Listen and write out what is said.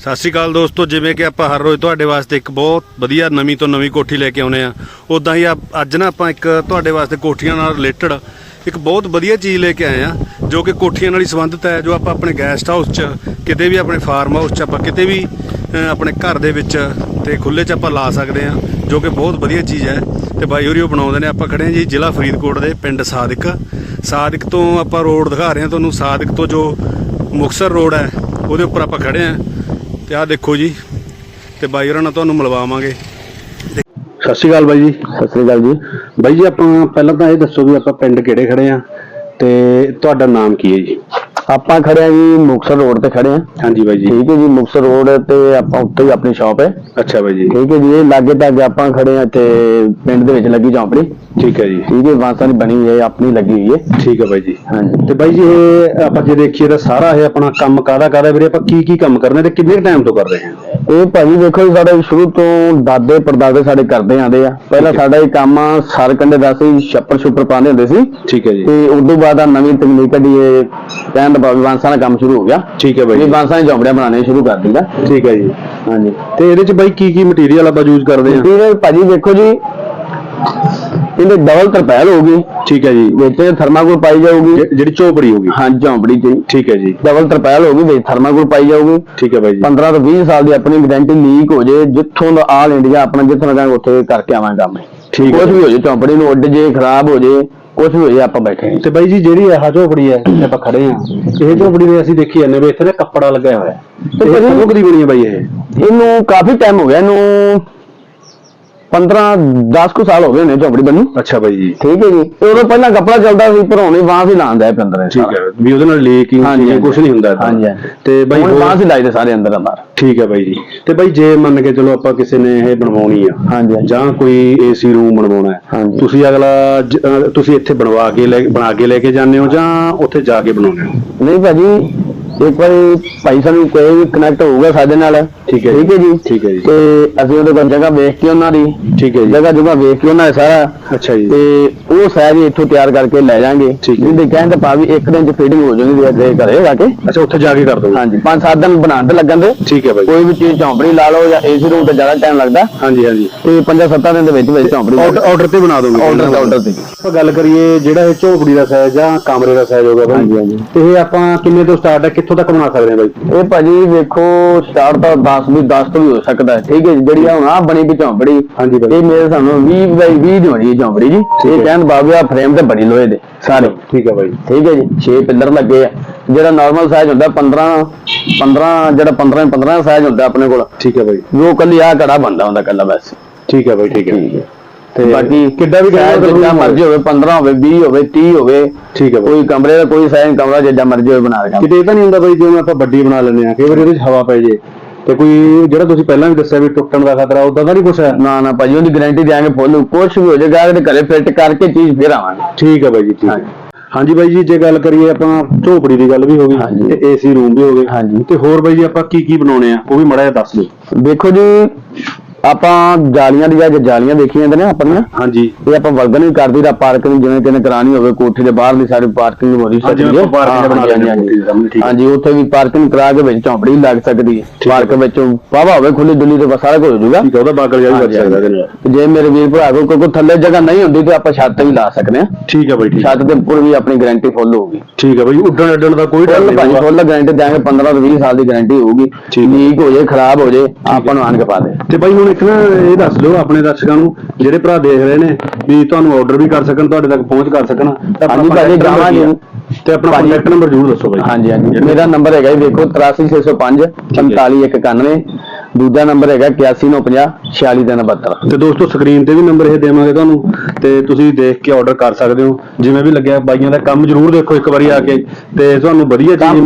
ਸਤਿ ਸ਼੍ਰੀ ਅਕਾਲ ਦੋਸਤੋ, ਜਿਵੇਂ ਕਿ ਆਪਾਂ ਹਰ ਰੋਜ਼ ਤੁਹਾਡੇ ਵਾਸਤੇ ਇੱਕ ਬਹੁਤ ਵਧੀਆ ਨਵੀਂ ਤੋਂ ਨਵੀਂ ਕੋਠੀ ਲੈ ਕੇ ਆਉਨੇ ਆ। ਉਦਾਂ ਹੀ ਆਪ- ਅੱਜ ਨਾ ਆਪਾਂ ਇੱਕ ਤੁਹਾਡੇ ਵਾਸਤੇ ਕੋਠੀਆਂ ਨਾਲ ਰਿਲੇਟਡ ਇੱਕ ਬਹੁਤ ਵਧੀਆ ਚੀਜ਼ ਲੈ ਕੇ ਆਏ ਆ, ਜੋ ਕਿ ਕੋਠੀਆਂ ਨਾਲ ਹੀ ਸੰਬੰਧਿਤ ਹੈ, ਜੋ ਆਪਾਂ ਆਪਣੇ ਗੈਸਟ ਹਾਊਸ 'ਚ, ਕਿਤੇ ਵੀ ਆਪਣੇ ਫਾਰਮ ਹਾਊਸ 'ਚ ਆਪਾਂ ਕਿਤੇ ਵੀ ਆਪਣੇ ਘਰ ਦੇ ਵਿੱਚ ਤੇ ਖੁੱਲੇ 'ਚ ਆਪਾਂ ਲਾ ਸਕਦੇ ਆ, ਜੋ ਕਿ ਬਹੁਤ ਵਧੀਆ ਚੀਜ਼ ਹੈ। ਤੇ ਬਾਈ ਹੋਰੀ ਉਹ ਬਣਾਉਂਦੇ ਨੇ, ਆਪਾਂ ਖੜੇ ਹਾਂ ਜੀ ਜ਼ਿਲ੍ਹਾ ਫਰੀਦਕੋਟ ਦੇ ਪਿੰਡ ਸਾਦਿਕ। ਸਾਦਿਕ ਤੋਂ ਆਪਾਂ ਰੋਡ ਦਿਖਾ ਰਹੇ ਹਾਂ ਤੁਹਾਨੂੰ। ਸਾਦਿਕ ਤੋਂ ਜੋ ਮੁਕਸਰ ਰੋਡ ਹੈ, ਉਹਦੇ ਉੱਪਰ ਆਪਾਂ ਖੜੇ ਹਾਂ ਤੇ ਆਹ ਦੇਖੋ ਜੀ ਤੇ ਬਾਈ ਹੋਰਾਂ ਨਾਲ ਤੁਹਾਨੂੰ ਮਿਲਵਾਵਾਂਗੇ। ਸਤਿ ਸ਼੍ਰੀ ਅਕਾਲ ਬਾਈ ਜੀ। ਸਤਿ ਸ੍ਰੀ ਅਕਾਲ ਜੀ। ਬਾਈ ਜੀ ਆਪਾਂ ਪਹਿਲਾਂ ਤਾਂ ਇਹ ਦੱਸੋ ਵੀ ਆਪਾਂ ਪਿੰਡ ਕਿਹੜੇ ਖੜੇ ਆ ਤੇ ਤੁਹਾਡਾ ਨਾਮ ਕੀ ਹੈ ਜੀ? ਆਪਾਂ ਖੜੇ ਆ ਜੀ ਮੁਕਸਰ ਰੋਡ ਤੇ ਖੜੇ ਆ। ਹਾਂਜੀ ਬਾਈ ਜੀ। ਠੀਕ ਹੈ ਜੀ ਮੁਕਸਰ ਰੋਡ ਤੇ ਆਪਾਂ ਉੱਥੇ ਹੀ ਆਪਣੀ ਸ਼ਾਪ ਹੈ। ਅੱਛਾ ਬਾਈ ਜੀ। ਠੀਕ ਹੈ ਜੀ ਇਹ ਲਾਗੇ ਤੱਕ ਆਪਾਂ ਖੜੇ ਆ ਇੱਥੇ ਪਿੰਡ ਦੇ ਵਿੱਚ ਲੱਗੀ ਝੌਂਪੜੀ। ਠੀਕ ਹੈ ਜੀ। ਠੀਕ ਹੈ ਬਾਂਸਾਂ ਦੀ ਬਣੀ ਹੋਈ ਹੈ ਆਪਣੀ ਲੱਗੀ ਹੋਈ ਹੈ। ਠੀਕ ਹੈ ਬਾਈ ਜੀ। ਹਾਂਜੀ। ਤੇ ਬਾਈ ਜੀ ਇਹ ਆਪਾਂ ਜੇ ਦੇਖੀਏ ਤਾਂ ਸਾਰਾ ਇਹ ਆਪਣਾ ਕੰਮ ਕਾਹਦਾ ਕਾਹਦਾ ਵੀਰੇ? ਆਪਾਂ ਕੀ ਕੀ ਕੰਮ ਕਰਨੇ ਤੇ ਕਿੰਨੇ ਟਾਈਮ ਤੋਂ ਕਰ ਰਹੇ ਹਾਂ ਇਹ ਭਾਜੀ ਦੇਖੋ ਜੀ ਸਾਡੇ ਸ਼ੁਰੂ ਤੋਂ ਦਾਦੇ ਪੜਦਾਦੇ ਸਾਡੇ ਕਰਦੇ ਆਂਦੇ ਆ। ਪਹਿਲਾਂ ਸਾਡਾ ਇਹ ਕੰਮ ਸਰ ਕੰਡੇ ਦਾ ਸੀ ਛੱਪਰ ਛੁੱਪਰ ਪਾਉਂਦੇ ਹੁੰਦੇ ਸੀ। ਠੀਕ ਹੈ ਜੀ। ਤੇ ਉਦੋਂ ਬਾਅਦ ਆ ਨਵੀਂ ਤਕਨੀਕ ਕੱਢੀ ਇਹ ਕਹਿਣ ਦਾ ਭਾਵ ਬਾਂਸਾਂ ਦਾ ਕੰਮ ਸ਼ੁਰੂ ਹੋ ਗਿਆ। ਠੀਕ ਹੈ ਬਾਈ ਬਾਂਸਾਂ ਦੀ ਝੌਂਪੜੀਆਂ ਬਣਾਉਣੇ ਸ਼ੁਰੂ ਕਰ ਦਿੱਤਾ। ਠੀਕ ਹੈ ਜੀ। ਹਾਂਜੀ। ਤੇ ਇਹਦੇ ਚ ਬਾਈ ਕੀ ਕੀ ਮਟੀਰੀਅਲ ਆਪਾਂ ਯੂਜ਼ ਕਰਦੇ ਹਾਂ? ਫਿਰ ਭਾਜੀ ਦੇਖੋ ਜੀ ਇਹਦੇ ਡਬਲ ਤਰਪੈਲ ਹੋਊਗੀ। ਠੀਕ ਹੈ ਜੀ। ਵਿੱਚ ਥਰਮਾਕੋਲ ਪਾਈ ਜਾਊਗੀ। ਜਿ- ਜਿਹੜੀ ਝੋਪੜੀ ਹੋਗੀ ਹਾਂ ਝੌਂਪੜੀ ਚ ਠੀਕ ਹੈ ਜੀ। ਡਬਲ ਤਰਪੈਲ ਹੋਊਗੀ ਵਿੱਚ ਥਰਮਾਕੋਲ ਪਾਈ ਜਾਊਗੀ। ਠੀਕ ਹੈ ਬਾਈ ਜੀ। 15 ਤੋਂ 20 ਸਾਲ ਦੀ ਆਪਣੀ ਗਾਰੰਟੀ ਲੀਕ ਹੋ ਜੇ ਜਿੱਥੋਂ ਦਾ ਆਲ ਇੰਡੀਆ ਆਪਣਾ ਜਿੱਥੋਂ ਦਾ ਉੱਥੇ ਕਰਕੇ ਆਵਾਂਗੇ ਕੰਮ। ਠੀਕ ਹੈ ਕੁਝ ਵੀ ਹੋ ਜੇ ਝੌਂਪੜੀ ਨੂੰ ਉੱਡ ਜੇ ਖਰਾਬ ਹੋ ਜੇ ਕੁਝ ਵੀ ਹੋ ਜੇ ਆਪਾਂ ਬੈਠੇ ਹਾਂ। ਤੇ ਬਾਈ ਜੀ ਜਿਹੜੀ ਇਹ ਝੋਪੜੀ ਹੈ ਜਿੱਥੇ ਆਪਾਂ ਖੜੇ ਆ ਇਹ ਝੋਪੜੀ ਦੇ ਅਸੀਂ ਦੇਖੀ ਜਾਂਦੇ ਵੀ ਇੱਥੇ ਨਾ ਕੱਪੜਾ ਲੱਗਿਆ ਹੋਇਆ। ਹੈ ਤੇ ਕਦੋਂ ਕਦੀ ਬਣੀ ਹੈ ਬਾਈ ਇਹ। ਇਹਨੂੰ ਕਾਫੀ ਟਾਈਮ ਹੋ ਗਿਆ ਇਹਨੂੰ 15 10 ਕੁ ਸਾਲ ਹੋ ਗਏ ਨੇ ਝੌਂਪੜੀ ਬਣੀ ਅੱਛਾ ਬਾਈ ਜੀ। ਠੀਕ ਹੈ ਜੀ। ਤੇ ਉਦੋਂ ਪਹਿਲਾਂ ਕੱਪੜਾ ਚੱਲਦਾ ਸੀ ਭਰੋਣੇ ਬਾਂਹ ਹੀ ਲਾਉਂਦਾ ਹੈ ਅੰਦਰ ਠੀਕ ਹੈ। ਵੀ ਉਹਦੇ ਨਾਲ ਲੀਕਿੰਗ ਹਾਂਜੀ, ਕੁਝ ਨਹੀਂ ਹੁੰਦਾ ਏਦਾਂ। ਹਾਂਜੀ, ਹਾਂਜੀ। ਤੇ ਬਾਈ ਹੁਣ ਹੋਰ- ਬਾਂਹ ਹੀ ਲਾਈਦੇ ਸਾਰੇ ਅੰਦਰ ਅੰਦਰ। ਠੀਕ ਹੈ ਬਾਈ ਜੀ। ਤੇ ਬਾਈ ਜੇ ਮੰਨ ਕੇ ਚਲੋ ਆਪਾਂ ਕਿਸੇ ਨੇ ਇਹ ਬਣਵਾਉਣੀ ਆ ਹਾਂਜੀ ਹਾਂਜੀ। ਜਾਂ ਕੋਈ ਏਸੀ ਰੂਮ ਬਣਵਾਉਣਾ ਹੈ ਹਾਂਜੀ। ਤੁਸੀਂ ਅਗਲਾ ਜ- ਅਹ ਤੁਸੀਂ ਇੱਥੇ ਬਣਵਾ ਕੇ ਲੈ ਬਣਾ ਕੇ ਲੈ ਕੇ ਜਾਂਦੇ ਹੋ ਜਾਂ ਉੱਥੇ ਜਾ ਕੇ ਬਣਾਉਂਦੇ ਹੋ? ਨਹੀਂ ਭਾਜੀ ਇੱਕ ਵਾਰੀ ਭਾਈ ਸਾਨੂੰ ਕੋਈ ਵੀ ਕਨੈਕਟ ਹੋਊਗਾ ਸਾਡੇ ਨਾਲ ਠੀਕ ਹੈ ਜੀ। ਠੀਕ ਹੈ ਜੀ? ਠੀਕ ਹੈ ਜੀ। ਤੇ ਅਸੀਂ ਉਹਦੇ ਕੋਲ ਜਗ੍ਹਾ ਵੇਖ ਕੇ ਉਹਨਾਂ ਦੀ ਠੀਕ ਹੈ ਜੀ। ਜਗ੍ਹਾ ਜਗ੍ਹਾ ਵੇਖ ਕੇ ਉਹਨਾਂ ਦਾ ਸਾਰਾ। ਅੱਛਾ ਜੀ। ਤੇ ਉਹ ਸਾਇਜ਼ ਇੱਥੋਂ ਤਿਆਰ ਕਰਕੇ ਲੈ ਜਾਾਂਗੇ ਠੀਕ ਹੈ। ਜਿਹਦੇ ਕਹਿੰਦੇ ਭਾਵੇਂ ਇੱਕ ਦਿਨ ਚ ਫਿਟਿੰਗ ਹੋ ਜਾਣੀ ਦੇ ਘਰੇ ਜਾ ਕੇ। ਅੱਛਾ ਉੱਥੇ ਜਾ ਕੇ ਕਰ ਦੋਗੇ ਹਾਂਜੀ ਪੰਜ ਸੱਤ ਦਿਨ ਬਣਾਉਣ ਤੇ ਲੱਗਣ ਦੇ ਠੀਕ ਹੈ ਬਾਈ ਕੋਈ ਵੀ ਚੀਜ਼ ਝੌਂਪੜੀ ਲਾ ਲਓ ਜਾਂ ਏਸੀ ਰੂਮ ਤੇ ਜ਼ਿਆਦਾ ਟਾਈਮ ਲੱਗਦਾ। ਹਾਂਜੀ ਹਾਂਜੀ। ਤੇ ਪੰਜਾਂ ਸੱਤਾਂ ਦਿਨ ਦੇ ਵਿੱਚ ਵਿੱਚ ਝੌਂਪੜੀ ਆਰਡਰ ਆਰਡਰ ਤੇ ਬਣਾ ਦੋਗੇ ਆਰਡਰ ਆਰਡਰ ਤੇ। ਆਪਾਂ ਗੱਲ ਕਰੀਏ ਜਿਹੜਾ ਇਹ ਝੋਪੜੀ ਦਾ ਸਾਈਜ਼ ਜਾਂ ਕਮਰੇ ਦਾ ਸਾਈਜ਼ ਹੋਗਾ ਹਾਂਜੀ, ਬਾਈ ਹਾਂਜੀ। ਤੇ ਇਹ ਆਪਾਂ ਕਿੰਨੇ ਤੋਂ ਸਟਾਰਟ ਹੈ? ਕਿੱਥੋਂ ਤੱਕ ਬਣਾ ਸਕਦੇ ਹਾਂ ਬਾਈ? ਇਹ ਭਾਜੀ ਵੇਖੋ ਸਟਾਰਟ ਤਾਂ 10 ਵੀ 10 ਤੋਂ ਵੀ ਹੋ ਸਕਦਾ ਹੈ ਠੀਕ ਹੈ ਜੀ। ਜਿਹੜੀ ਆ ਹੁਣ ਆ ਬਣੀ ਵੀ ਝੌਂਪੜੀ ਹਾਂਜੀ ਬਾਈ। ਇਹ ਮੇਰੇ ਸਾਨੂੰ 20 ਬਾਈ 20 ਦੀ ਹੋਣੀ ਹੈ ਝੌਂਪੜੀ ਜੀ। ਹੈ। ਇਹ ਕਹਿਣ ਬਾਬੂ ਆ ਫਰੇਮ ਤੇ ਬਣੀ ਲੋਹੇ ਦੇ ਸਾਰੇ। ਠੀਕ ਹੈ ਬਾਈ। ਠੀਕ ਹੈ ਜੀ 6 ਪਿੱਲਰ ਲੱਗੇ ਆ। ਜਿਹੜਾ ਨਾਰਮਲ ਸਾਈਜ਼ ਹੁੰਦਾ 15 15 ਜਿਹੜਾ 15 15 ਸਾਈਜ਼ ਹੁੰਦਾ ਆਪਣੇ ਕੋਲ। ਠੀਕ ਹੈ ਬਾਈ। ਉਹ ਕੱਲੀ ਆ ਘੜਾ ਬੰਦਾ ਹੁੰਦਾ ਕੱਲਾ ਬਸ। ਠੀਕ ਹੈ ਬਾਈ ਠੀਕ ਹੈ। ਤੇ ਬਾਕੀ ਕਿੱਡਾ ਵੀ ਕਹਿੰਦੇ ਜਿੱਦਾਂ ਮਰਜ਼ੀ ਹੋਵੇ 15 ਹੋਵੇ 20 ਹੋਵੇ 30 ਹੋਵੇ ਠੀਕ ਹੈ ਕੋਈ ਕਮਰੇ ਦਾ ਕੋਈ ਸਾਈਜ਼ ਕਮਰਾ ਜਿੱਦਾਂ ਮਰਜ਼ੀ ਹੋਵੇ ਬਣਾ ਦੇਗਾ ਕਿਤੇ ਇਹ ਤਾਂ ਨਹੀਂ ਹੁੰਦਾ ਬਾਈ ਜਿਵੇਂ ਆਪਾਂ ਵੱਡੀ ਬਣਾ ਲੈਂਦੇ ਆ ਕਈ ਵਾਰੀ ਉਹਦੇ ਵਿੱਚ ਹਵਾ ਪੈ ਜੇ ਤੇ ਕੋਈ ਜਿਹੜਾ ਤੁਸੀਂ ਪਹਿਲਾਂ ਵੀ ਦੱਸਿਆ ਵੀ ਟੁੱਟਣ ਦਾ ਖਤਰਾ ਉਦਾਂ ਦਾ ਨਹੀਂ ਕੁਛ ਹੈ। ਨਾ ਨਾ ਭਾਜੀ ਉਹਦੀ ਗਾਰੰਟੀ ਦੇਾਂਗੇ ਫੁੱਲ ਕੁਛ ਵੀ ਹੋ ਜਾਏਗਾ ਅਗਰ ਘਰੇ ਫਿੱਟ ਕਰਕੇ ਚੀਜ਼ ਫੇਰ ਆਵਾਂਗੇ। ਠੀਕ ਹੈ ਬਾਈ ਜੀ ਠੀਕ ਹੈ। ਹਾਂਜੀ। ਬਾਈ ਜੀ ਜੇ ਗੱਲ ਕਰੀਏ ਆਪਾਂ ਝੋਪੜੀ ਦੀ ਗੱਲ ਵੀ ਹੋ। ਗਈ ਤੇ ਏਸੀ ਰੂਮ ਵੀ ਹੋ ਗਏ। ਹਾਂਜੀ। ਤੇ ਹੋਰ ਬਾਈ ਜੀ ਆਪਾਂ ਕੀ ਕੀ ਬਣਾਉਣੇ ਆ ਉਹ ਵੀ ਮੜਾ ਜਿਹਾ ਦੱਸ ਦਿਓ। ਦੇਖੋ ਜੀ ਆਪਾਂ ਜਾਲੀਆਂ ਦੀ ਜਾਂ ਜਾਲੀਆਂ ਦੇਖੀਆਂ ਜਾਂਦੇ ਨੇ ਆਪਣੀਆਂ? ਹਾਂਜੀ। ਇਹ ਆਪਾਂ ਵਰਗਨ ਵੀ ਕਰਦੀ ਦਾ ਪਾਰਕਿੰਗ ਜਿਵੇਂ ਕਿਨੇ ਕਰਾਣੀ ਹੋਵੇ ਕੋਠੀ ਦੇ ਬਾਹਰਲੀ ਸਾਰੀ ਪਾਰਕਿੰਗ ਹੋ ਰਹੀ ਲੈਂਦੇ ਹਾਂ। ਹੈ। ਹਾਂਜੀ ਉੱਥੇ ਵੀ ਪਾਰਕਿੰਗ ਕਰਾ ਕੇ ਵਿੱਚ ਝੌਂਪੜੀ ਲੱਗ ਸਕਦੀ ਹੈ। ਪਾਰਕ ਵਿੱਚ ਵਾਵਾ ਹੋਵੇ ਖੁੱਲੀ ਡੁੱਲੀ ਤੇ ਸਾਰਾ ਕੁਝ ਹੋ ਜਾਊਗਾ। ਠੀਕ ਹੈ ਉਹਦਾ ਬਾਗਲ ਬਚ ਹਾਂਜੀ, ਸਕਦਾ ਜੇ ਮੇਰੇ ਵੀਰ ਭਰਾ ਕੋਲ ਕੋਈ ਥੱਲੇ ਜਗ੍ਹਾ ਨਹੀਂ ਹੁੰਦੀ ਤੇ ਆਪਾਂ ਛੱਤ ਵੀ ਲਾ ਸਕਦੇ ਹਾਂ। ਠੀਕ ਹੈ ਬਾਈ ਠੀਕ ਛੱਤ ਦੇ ਉੱਪਰ ਵੀ ਆਪਣੀ ਗਾਰੰਟੀ ਫੁੱਲ ਹੋਊਗੀ। ਠੀਕ ਹੈ ਬਾਈ ਉੱਡਣ ਅੱਡਣ ਦਾ ਕੋਈ ਡਰ ਨਹੀਂ ਫੁੱਲ ਗਾਰੰਟੀ ਦਿਆਂਗੇ 15 ਤੋਂ 20 ਸਾਲ ਦੀ ਗਾਰੰਟੀ ਹੋਊਗੀ। ਠੀਕ ਹੋ। ਜੇ ਖਰਾਬ ਹੋ ਜੇ ਆਪਾਂ ਨੂੰ ਆਣ ਕੇ ਪਾ ਦੇ। ਤੇ ਬਾਈ ਹੁਣ ਇੱਕ ਨਾ ਇਹ ਦੱਸ ਦਿਓ ਆਪਣੇ ਦਰਸ਼ਕਾਂ ਨੂੰ ਜਿਹੜੇ ਭਰਾ ਦੇਖ ਰਹੇ ਨੇ ਵੀ ਤੁਹਾਨੂੰ ਆਰਡਰ ਵੀ ਕਰ ਸਕਣ ਤੁਹਾਡੇ ਤੱਕ ਪਹੁੰਚ ਕਰ ਸਕਣ। ਤਾਂ ਆਪਣਾ ਹਾਂਜੀ ਭਾਜੀ, contact number ਕੀ ਹੈ? ਜਾਵਾਂਗੇ। ਤੇ ਆਪਣਾ ਭਾਜੀ- ਕੰਟੈਕਟ ਨੰਬਰ ਜ਼ਰੂਰ ਦੱਸੋ ਬਾਈ ਹਾਂਜੀ ਹਾਂਜੀ। ਮੇਰਾ ਨੰਬਰ ਹੈਗਾ ਜੀ ਦੇਖੋ 83605 45191 ਦੂਜਾ ਨੰਬਰ ਹੈਗਾ 8190 46372 ਤੇ ਦੋਸਤੋ ਸਕਰੀਨ ਤੇ ਵੀ ਨੰਬਰ ਇਹ ਦੇਵਾਂਗੇ ਤੁਹਾਨੂੰ ਤੇ ਤੁਸੀਂ ਦੇਖ ਕੇ ਆਰਡਰ ਕਰ ਸਕਦੇ ਹੋ। ਜਿਵੇਂ ਵੀ ਲੱਗਿਆ ਬਾਈਆਂ ਦਾ ਕੰਮ ਜ਼ਰੂਰ ਦੇਖੋ ਇੱਕ ਵਾਰੀ ਆ ਕੇ ਤੇ ਤੁਹਾਨੂੰ ਵਧੀਆ ਚੀਜ਼